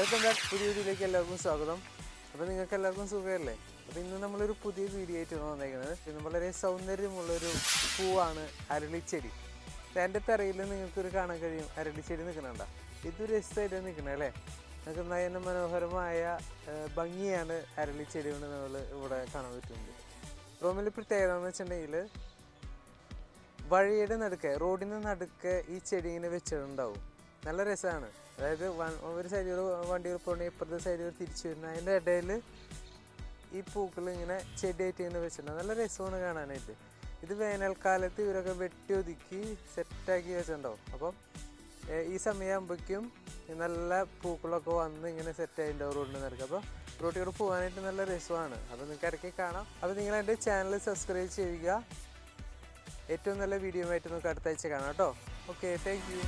Welcome back പുതിയ വീഡിയോയിലേക്ക് എല്ലാവർക്കും സ്വാഗതം. അപ്പോൾ നിങ്ങൾക്ക് എല്ലാവർക്കും സുഖമല്ലേ? അപ്പോൾ ഇന്ന് നമ്മളൊരു പുതിയ വീഡിയോ ആയിട്ടാണ് വന്നേക്കുന്നത്. പിന്നെ വളരെ സൗന്ദര്യമുള്ളൊരു പൂവാണ് അരളിച്ചെടി. എന്റെ തറയിൽ നിങ്ങൾക്കൊരു കാണാൻ കഴിയും. അരളിച്ചെടി നിൽക്കണണ്ട ഇതൊരു രസമായിട്ട് നിൽക്കണേ അല്ലേ? നിങ്ങൾക്ക് നയന മനോഹരമായ ഭംഗിയാണ് അരളിച്ചെടി കൊണ്ട് നമ്മൾ ഇവിടെ കാണാൻ പറ്റുന്നത്. റോമിൽ പ്രത്യേകത എന്ന് വെച്ചിട്ടുണ്ടെങ്കിൽ വഴിയുടെ നടുക്ക് റോഡിന്റെ നടുക്ക് ഈ ചെടി ഇങ്ങനെ വെച്ചിട്ടുണ്ടാവും. നല്ല രസമാണ് അതായത് വൺ ഒരു സൈഡിൽ വണ്ടികൾ പോകണമെങ്കിൽ ഇപ്പുറത്തെ സൈഡിൽ തിരിച്ചു വരുന്ന അതിന്റെ ഇടയിൽ ഈ പൂക്കൾ ഇങ്ങനെ ചെടിയായിട്ട് ഇങ്ങനെ വെച്ചിട്ടുണ്ട്. നല്ല രസമാണ് കാണാനായിട്ട്. ഇത് വേനൽക്കാലത്ത് ഇവരൊക്കെ വെട്ടി ഒതുക്കി സെറ്റാക്കി വെച്ചിട്ടുണ്ടാവും. അപ്പം ഈ സമയമാകുമ്പോഴേക്കും നല്ല പൂക്കളൊക്കെ വന്ന് ഇങ്ങനെ സെറ്റ് ആയിട്ടുണ്ടാവും റോഡിന് നിരക്ക് അപ്പോൾ റോട്ടിലൂടെ പോകാനായിട്ട് നല്ല രസമാണ്. അപ്പോൾ നിങ്ങൾക്ക് ഇടയ്ക്ക് കാണാം. അപ്പോൾ നിങ്ങൾ എന്റെ ചാനൽ സബ്സ്ക്രൈബ് ചെയ്യുക. ഏറ്റവും നല്ല വീഡിയോ ആയിട്ട് നമുക്ക് അടുത്താഴ്ച കാണാം കേട്ടോ. Okay thank you